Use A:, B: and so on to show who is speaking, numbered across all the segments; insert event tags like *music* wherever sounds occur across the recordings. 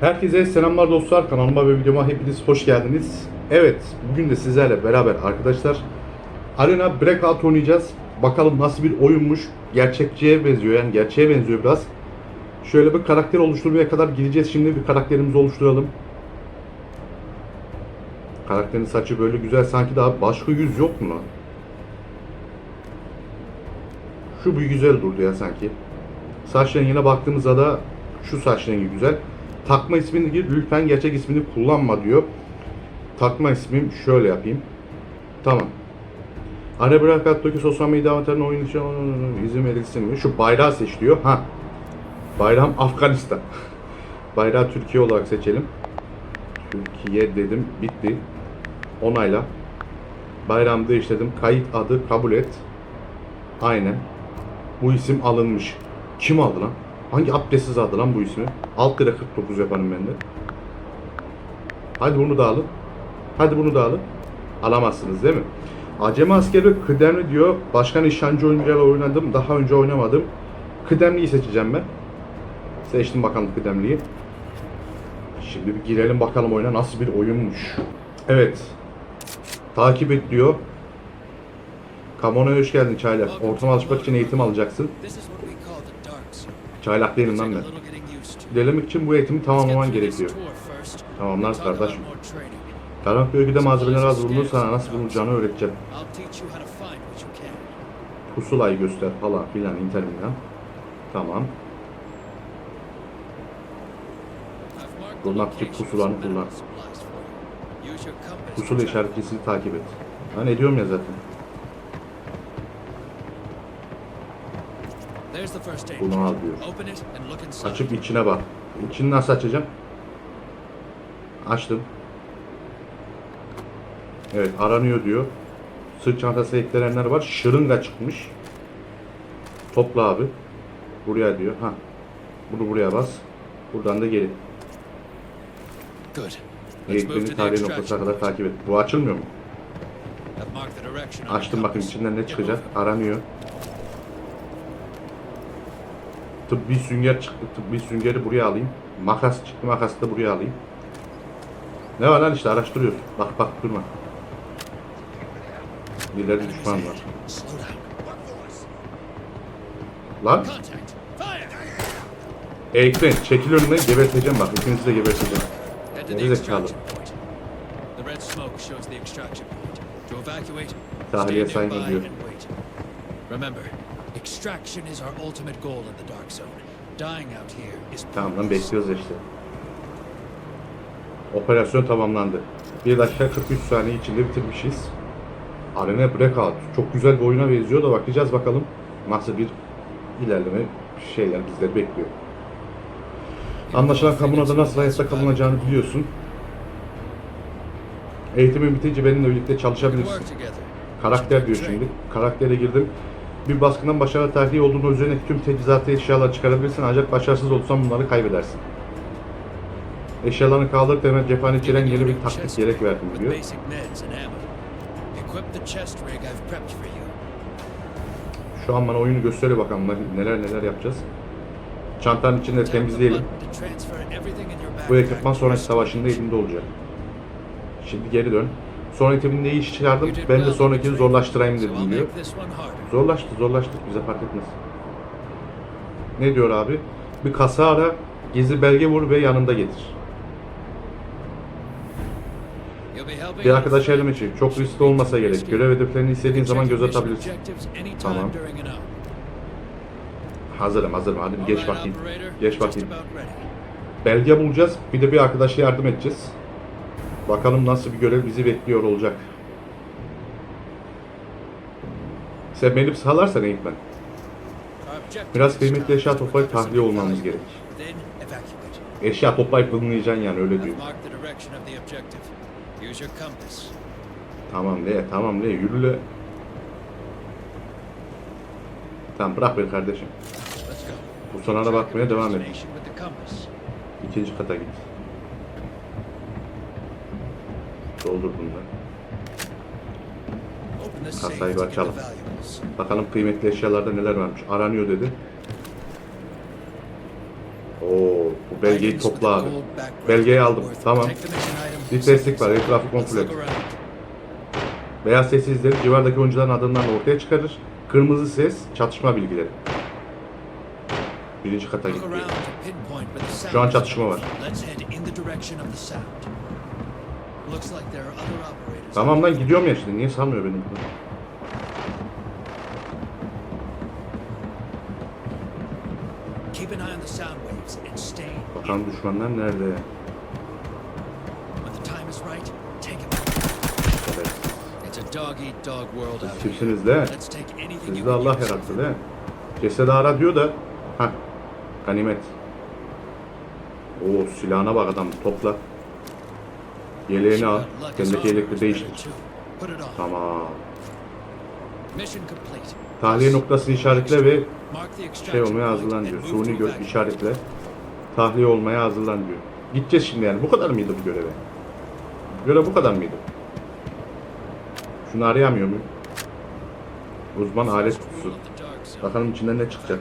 A: Herkese selamlar dostlar. Kanalıma ve videoma hepiniz hoş geldiniz. Evet, bugün de sizlerle beraber arkadaşlar Arena Breakout oynayacağız. Bakalım nasıl bir oyunmuş. Gerçekçiye benziyor yani gerçeğe benziyor biraz. Şöyle bir karakter oluşturmaya kadar gideceğiz. Şimdi bir karakterimizi oluşturalım. Karakterin saçı böyle güzel sanki daha başka yüz yok mu? Şu bir güzel durdu ya sanki. Saç rengine baktığımızda da şu saç rengi güzel. Takma ismini gir, lütfen gerçek ismini kullanma diyor. Takma ismim şöyle yapayım. Tamam. Ara Bırakat'taki sosyal medya avatarına oyun için izin verilsin mi? Şu bayrağı seç diyor. Ha. Bayrağım Afganistan. *laughs* Bayrağı Türkiye olarak seçelim. Türkiye dedim. Bitti. Onayla. Bayrağımı değiştirdim. Kayıt adı kabul et. Aynen. Bu isim alınmış. Kim aldı lan? Hangi abdestsiz aldı lan bu ismi? Alt lira 49 yaparım ben de. Hadi bunu da alın. Hadi bunu da alın. Alamazsınız değil mi? Acemi askeri kıdemli diyor. Başkan işancı oyuncuyla oynadım. Daha önce oynamadım. Kıdemliyi seçeceğim ben. Seçtim bakalım kıdemliyi. Şimdi bir girelim bakalım oyuna nasıl bir oyunmuş. Evet. Takip et diyor. Kamona'ya hoş geldin Çaylak. Ortama alışmak için eğitim alacaksın.
B: This is what we call the dark zone.
A: Çaylak
B: a
A: ben. İlerlemek için bu eğitimi tamamlaman gerekiyor. Tamamlar kardeşim. Karanlık bölgede malzemeler az bulunur sana nasıl bulunacağını öğreteceğim. Pusulayı göster falan filan interminan. Tamam.
B: Of
A: pusulanı kullan. Pusula
B: track
A: işaretkesini takip et. Ben ediyorum ya zaten. Bunu al diyor. Açıp içine bak. İçini nasıl açacağım? Açtım. Evet aranıyor diyor. Sırt çantası eklenenler var. Şırınga çıkmış. Topla abi. Buraya diyor. Ha. Bunu buraya bas. Buradan da
B: to the
A: tarihi noktasına kadar takip et. Bu açılmıyor mu? Açtım bakın içinden ne çıkacak. Aranıyor. Tıbbi sünger çıktı. Tıbbi süngeri buraya alayım. Makas çıktı. Makası da buraya alayım. Ne var lan işte araştırıyoruz. Bak bak durma. Birileri düşman var. Lan. Eğitmen çekil önüne geberteceğim bak. İkinizi de geberteceğim.
B: To evacuate,
A: Tahliye
B: nearby
A: diyor.
B: Remember, extraction is our ultimate goal in the dark zone. Dying out here is
A: Tamam lan bekliyoruz işte. Operasyon tamamlandı. 1 dakika 43 saniye içinde bitirmişiz. Arena Breakout. Çok güzel bir oyuna benziyor da bakacağız bakalım nasıl bir ilerleme şeyler bizleri bekliyor. Anlaşılan kamunada nasıl hayatta kalınacağını biliyorsun. Eğitimin bitince benimle birlikte çalışabilirsin. Karakter diyor şimdi. Karaktere girdim. Bir baskından başarılı tahliye olduğunu üzerindeki tüm teçhizatı eşyaları çıkarabilirsin ancak başarısız olursan bunları kaybedersin. Eşyalarını kaldırıp hemen cephane içeren yeni bir taktik gerek verdim diyor. Şu an bana oyunu gösteriyor bakalım neler neler yapacağız. Çantanın içinde temizleyelim. Bu ekipman sonraki savaşında elimde olacak. Şimdi geri dön. Son eğitimin ne iş çıkardım ben de sonrakini zorlaştırayım dedim diyor. Zorlaştı zorlaştı bize fark etmez. Ne diyor abi? Bir kasa ara, gizli belge vur ve yanında getir. Bir arkadaş yardım için çok riskli olmasa gerek. Görev hedeflerini istediğin zaman göz atabilirsin. Tamam. Hazırım hazırım hadi geç
B: operator,
A: Geç
B: ready.
A: Belge bulacağız. Bir de bir arkadaşa yardım edeceğiz. Bakalım nasıl bir görev bizi bekliyor olacak. Sen beni sağlarsan eğitmen. Biraz kıymetli eşya toplayıp tahliye olmamız gerek. Eşya toplayıp bulmayacaksın yani öyle diyor. Tamam le tamam le yürü le. Tamam bırak beni kardeşim. Bu sonuna
B: Track
A: bakmaya devam et. İkinci kata git. Doldur bunları. Kasayı açalım. Bakalım kıymetli eşyalarda neler varmış. Aranıyor dedi. Oo, bu belgeyi topla abi. Belgeyi aldım. Tamam. Testlik var. Etrafı
B: around.
A: Beyaz ses izleri civardaki oyuncuların adımlarını ortaya çıkarır. Kırmızı ses çatışma bilgileri. Birinci kata gitti. Şu an çatışma var. Tamam lan gidiyorum ya şimdi. Niye sanmıyor benim bunu?
B: Keep an eye on the sound waves and stay.
A: Bakalım düşmanlar nerede?
B: Here.
A: Kimsiniz de? Sizi de Allah yarattı mi? Cesedi ara diyor da. Ha. Ganimet. Oo silahına bak adam topla. Yeleğini al. Yelekleri
B: yours,
A: değiştir. Tamam. Tahliye noktasını işaretle ve şey olmaya hazırlan diyor. Suni gö işaretle. Tahliye olmaya hazırlan diyor. Gideceğiz şimdi yani. Bu kadar mıydı bu göreve? Görev bu kadar mıydı? Şunu arayamıyor muyum? Uzman alet kutusu. Bakalım içinden ne çıkacak.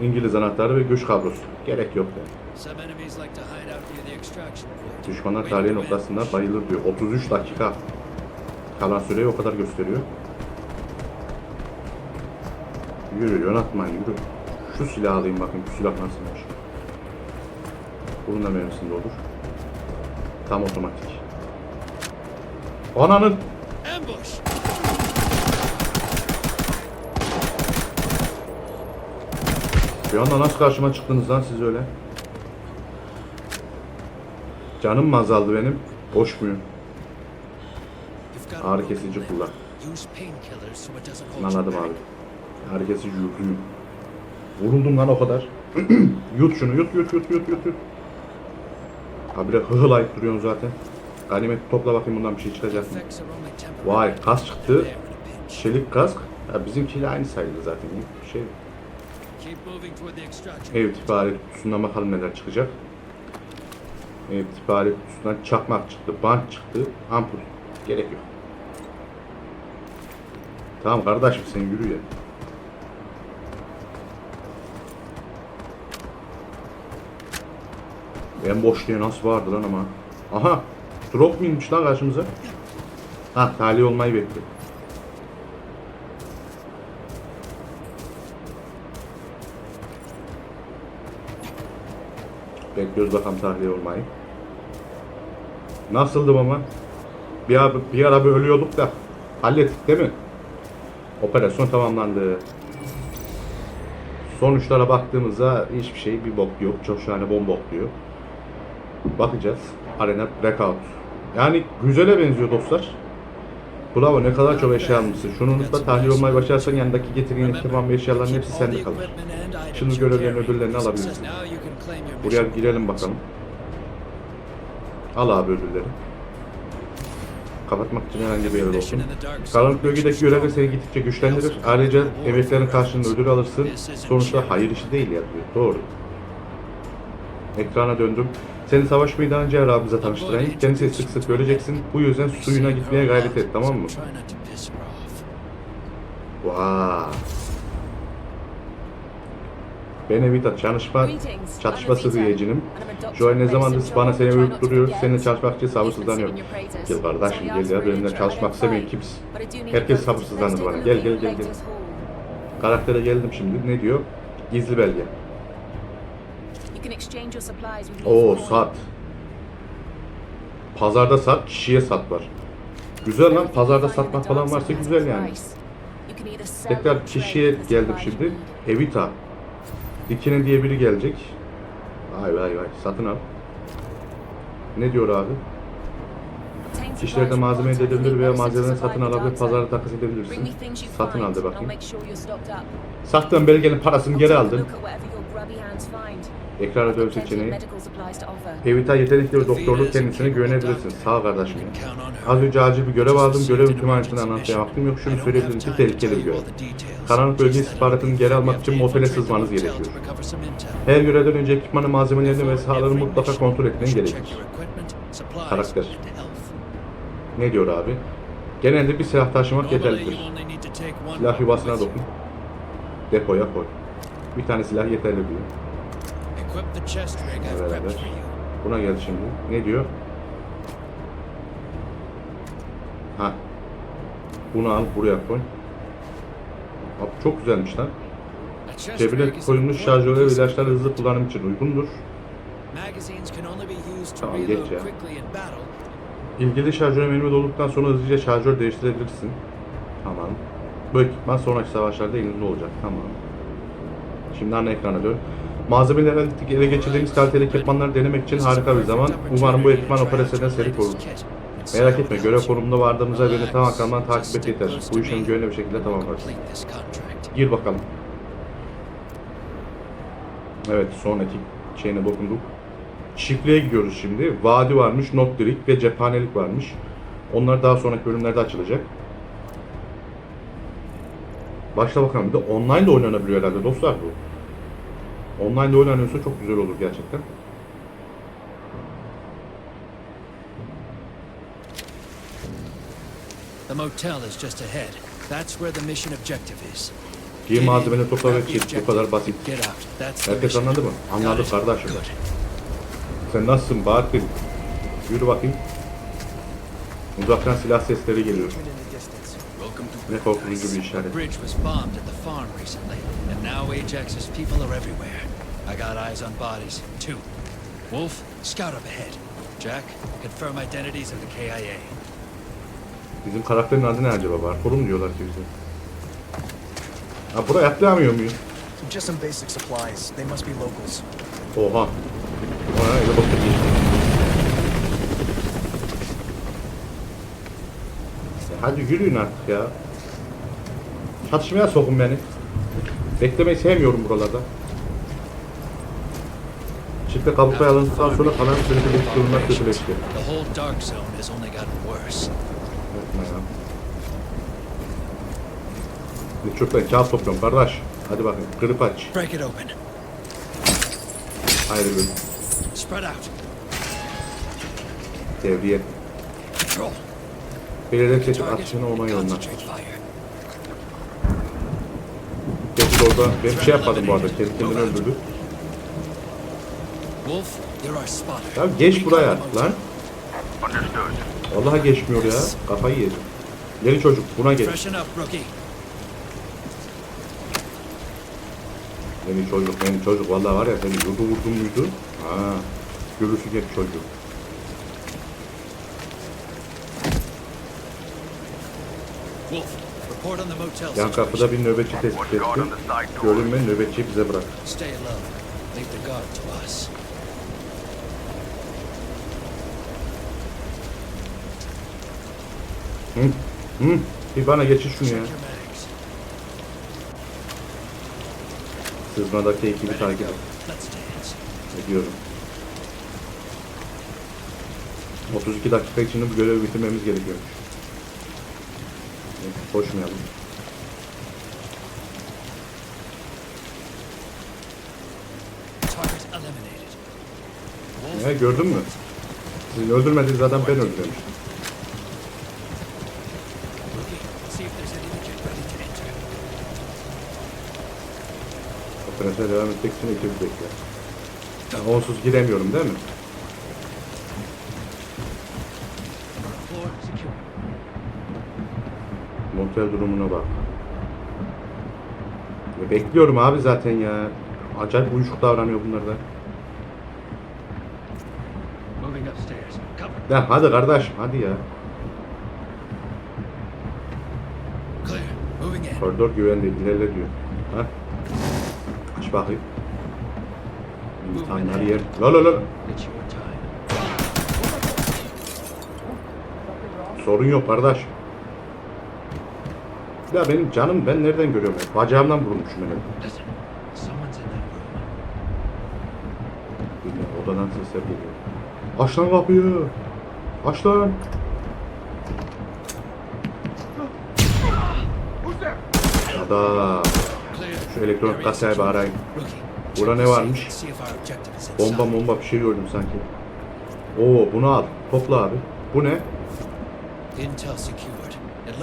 A: İngiliz anahtarı ve güç kablosu. Gerek yok yani. Düşmanlar
B: for
A: noktasında bayılır diyor. 33 dakika. Kalan süreyi o kadar gösteriyor. Yürü yönetmen yürü. Şu silahı alayım bakayım. Bu silah nasılmış. Bunun da mermisinde olur. Tam otomatik. Ananın! Bir anda nasıl karşıma çıktınız lan siz öyle? Canım mı azaldı benim? Boş muyum? Ağrı kesici kullan. Anladım abi. Herkesi yurduyum. Vuruldum lan o kadar. *clears throat* yut şunu yut yut yut yut yut yut. Abi de hıhılayıp duruyorsun zaten. Ganimet topla bakayım bundan bir şey çıkacak mı? Vay kas çıktı. Çelik kask. Ya bizimkiyle aynı sayılır zaten. Bir şey. Ev
B: point.
A: tipi alet kutusundan bakalım neler çıkacak. Ev tipi alet kutusundan çakmak çıktı, bant çıktı, ampul. Gerek yok. Tamam kardeşim sen yürü ya. En boş diye nasıl vardı lan ama. Aha! Drop mu inmiş lan karşımıza? Ha tali olmayı bekliyor. Bekliyoruz bakalım tahliye olmayı. Nasıldım ama? Bir ara, bir ara bir ölüyorduk da hallettik değil mi? Operasyon tamamlandı. Sonuçlara baktığımızda hiçbir şey bir bok yok. Çok şahane bombok diyor. Bakacağız. Arena Breakout. Yani güzele benziyor dostlar. Bravo ne kadar çok eşya almışsın. Şunu unutma tahliye olmayı başarırsan yanındaki getirdiğin ekipman ve eşyaların hepsi sende kalır. Şimdi görevlerin ödüllerini alabilirsin. Buraya girelim bakalım. Al abi ödülleri. Kapatmak için herhangi bir yer olsun. Karanlık bölgedeki görevler seni gittikçe güçlendirir. Ayrıca emeklerin karşılığında ödül alırsın. Sonuçta hayır işi değil ya diyor. Doğru. Ekrana döndüm. Seni savaş meydanı Cevher abimize tanıştırayım. Kendisi sık sık göreceksin. Bu yüzden suyuna gitmeye gayret et tamam mı? Vay. Ben Evita çalışma, çatışma sıhhiyecinim. Joy ne zamandır bana seni övüp duruyor. Seninle çalışmak için sabırsızlanıyorum. Gel kardeşim gel ya benimle çalışmak istemeyen kimsin? Herkes sabırsızlanır bana. Gel gel gel gel. Karaktere geldim şimdi. Ne diyor? Gizli belge. Oo sat. Pazarda sat, kişiye sat var. Güzel lan pazarda satmak falan varsa güzel yani. Tekrar kişiye geldim şimdi. Evita. Dikine diye biri gelecek. Vay vay vay satın al. Ne diyor abi?
C: Kişilerde malzeme elde edebilir veya malzemelerini satın alabilir, pazarda takas edebilirsin. Satın al de bakayım.
A: Sattığın belgenin parasını geri aldın. Ekrana dön seçeneği. Evita yetenekli ve doktorluk kendisine güvenebilirsin. Sağ ol kardeşim. Az önce acil bir görev aldım. Görevin tüm ayrıntısını anlatmaya vaktim yok. Şunu söyleyebilirim ki tehlikeli bir görev. Karanlık bölge istihbaratını geri almak için motele sızmanız gerekiyor. Her görevden önce ekipmanı, malzemelerini ve sahaları mutlaka kontrol etmen gerekir. Karakter. Ne diyor abi? Genelde bir silah taşımak yeterlidir. Silah yuvasına dokun. Depoya koy. Bir tane silah yeterli diyor.
B: You.
A: Buna gel şimdi. Ne diyor? Ha. Bunu al buraya koy. Abi çok güzelmiş lan. Cebine koyulmuş şarjörler ve ilaçlar hızlı kullanım için uygundur. Tamam, geç ya. İlgili şarjör menümü dolduktan sonra hızlıca şarjör değiştirebilirsin. Tamam. Bu ekipman sonraki savaşlarda elinizde olacak. Tamam. Şimdi ana ekrana dön. Malzemeleri ele geçirdiğimiz kaliteli ekipmanları denemek için harika bir zaman. Umarım bu ekipman
B: your
A: seri.
B: It's
A: Merak etme, görev konumunda vardığımızda beni tam arkamdan takip et yeter. Bu
B: me.
A: güvenli bir şekilde
B: contract.
A: Gir bakalım. Evet, sonraki şeyine dokunduk. Çiftliğe gidiyoruz şimdi. Vadi varmış, not dirik ve cephanelik varmış. Onlar daha sonraki bölümlerde açılacak. Başla bakalım. Bir de online de oynanabiliyor herhalde dostlar bu. Online de oynanıyorsa çok güzel olur gerçekten.
B: The motel is just ahead. That's where the mission objective is. İn,
A: malzemeni topla ve çift. Bu kadar basit. Herkes anladı mı? Anladı kardeşim. Sen nasılsın Bahattin? Yürü bakayım. Uzaktan silah sesleri geliyor. Ne korkutucu bir işaret.
B: I got eyes on bodies, too. Wolf, scout up ahead. Jack, confirm identities of the KIA.
A: Bizim karakterin adı ne acaba? Bartolum diyorlar ki bize. Ha buraya atlayamıyor muyum?
D: Just some basic supplies. They must be locals.
A: Oha. Ona öyle bakıp. Hadi yürüyün artık ya. Çatışmaya sokun beni. Beklemeyi sevmiyorum buralarda. Çifte kabukla alındıktan sonra kalan süreci durumlar kötüleşti.
B: The whole dark zone has only gotten worse.
A: Yapma ya. Bir çöpten kağıt topluyorum kardeş. Hadi bakın kırıp aç.
B: Break it open.
A: Bir
B: Spread out.
A: devriye.
B: Control.
A: Belirli seçip atışını ona yoluna. Gerçi orada ben bir şey yapmadım bu arada. Kendi kendini öldürdü.
B: Wolf, you're our spotter.
A: Ya geç buraya
B: the motel.
A: lan. Vallahi geçmiyor ya. Kafayı yedim. Gel çocuk buna geç.
B: Freshen up, rookie.
A: Beni çocuk, beni çocuk. Vallahi var ya seni yurdu vurdum muydu? Ha. Görürsün hep çocuk.
B: Wolf, report on the motel
A: Yan kapıda bir nöbetçi tespit ettim. Görünme nöbetçiyi bize bırak. Hı? Hı? Bir bana geçir şunu ya. Sızmadaki ekibi takip. Ediyorum. 32 dakika içinde bu görevi bitirmemiz gerekiyormuş. Neyse, Koşmayalım. Ne gördün mü? Sizin öldürmediğiniz adam ben öldürmüştüm. Operasyona devam için ekibi bekler. Ya, onsuz giremiyorum değil mi? Motel durumuna bak. Ya bekliyorum abi zaten ya. Acayip uyuşuk davranıyor bunlar da. Ya hadi kardeş hadi ya. Koridor güvende ilerle diyor. Ha? Aç bakayım. İnsanlar yer. La la la.
B: Time.
A: Sorun yok kardeş. Ya benim canım ben nereden görüyorum? Bacağımdan ben.
B: İn that room.
A: Bilmiyorum, odadan sesler geliyor. Aç lan kapıyı. Aç lan. Ada. Elektronik
B: secure.
A: arayın. Burada ne varmış? Bomba bomba bir şey gördüm sanki. Oo bunu al. Topla abi. Bu ne?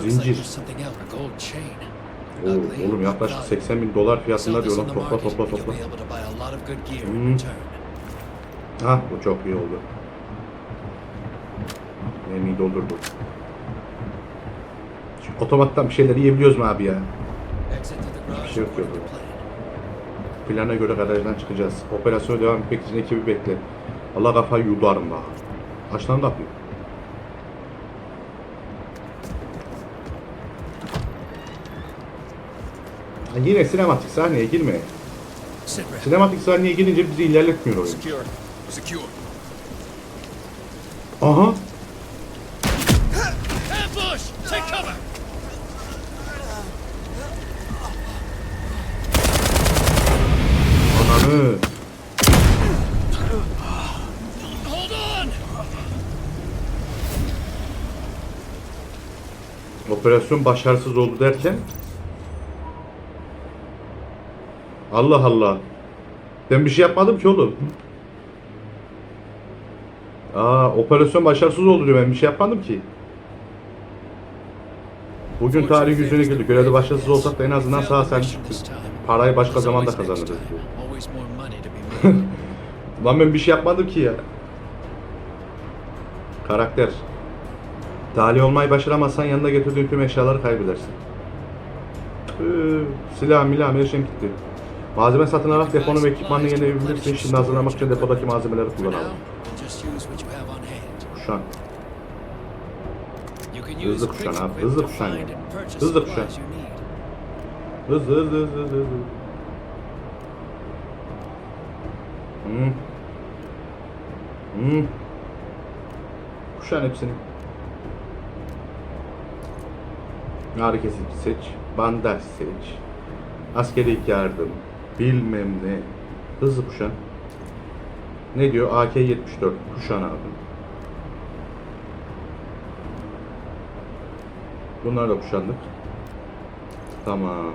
A: Zincir. Oo, oğlum yaklaşık
B: valuable.
A: 80 bin dolar fiyatında diyor lan. Topla topla topla. Hmm. Ha bu çok iyi oldu. Yemeği doldurdu. Şu otomattan bir şeyler yiyebiliyoruz mu abi ya?
B: Garage
A: şey yok
B: to plan.
A: Plana göre garajdan çıkacağız. Operasyona devam etmek için ekibi bekle. Allah kafayı yudarım bak. Aç lan kapıyı. Ha, Yine sinematik sahneye girme. Sinematik sahneye girince bizi ilerletmiyor oyun. Aha.
B: On!
A: Operasyon başarısız oldu derken Allah Allah. Ben bir şey yapmadım ki oğlum. Aa, operasyon başarısız oldu diyor. Ben bir şey yapmadım ki. Bugün tarih yüzüne güldü. Görevde başarısız olsak da en azından sağ çıktık. Parayı başka zamanda kazanırız diyor. *laughs* Lan ben bir şey yapmadım ki ya. Karakter. Dali olmayı başaramazsan yanında getirdiğin tüm eşyaları kaybedersin. Ee, silah milah her şeyim gitti. Malzeme satın alarak deponu ve ekipmanını yenileyebilirsin. Şimdi hazırlamak için depodaki malzemeleri kullanalım. Kuşan. Hızlı kuşan abi, hızlı kuşan yani. Hızlı kuşan. Hızlı hızlı hızlı hızlı hızlı. Hmm. Hmm. Kuşan hepsini. Ağrı kesici seç. Bandaj seç. Askeri yardım. Bilmem ne. Hızlı kuşan. Ne diyor? AK-74. Kuşan abi. Bunlar da kuşandık. Tamam.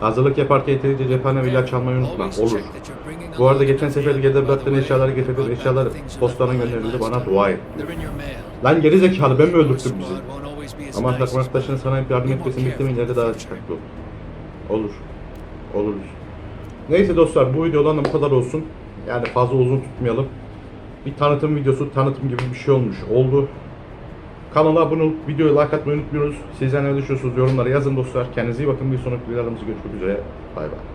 A: Hazırlık yaparken yeterince cephane ve ilaç almayı unutma. Olur. Bu arada geçen sefer
B: the
A: bıraktığın eşyaları getirdim.
B: left behind
A: gönderildi. Bana dua et. Lan geri zekalı ben mi öldürttüm bizi? Ama takım arkadaşın
B: mine.
A: sana hep yardım etmesini beklemeyin ileride daha ol. Olur. Oluruz. Neyse dostlar bu videodan da bu kadar olsun. Yani fazla uzun tutmayalım. Bir tanıtım videosu, tanıtım gibi bir şey olmuş oldu. Kanala abone olup videoyu like atmayı unutmuyoruz. Sizler ne düşünüyorsunuz yorumlara yazın dostlar. Kendinize iyi bakın. Bir sonraki videolarımızda görüşmek üzere. Bay bay.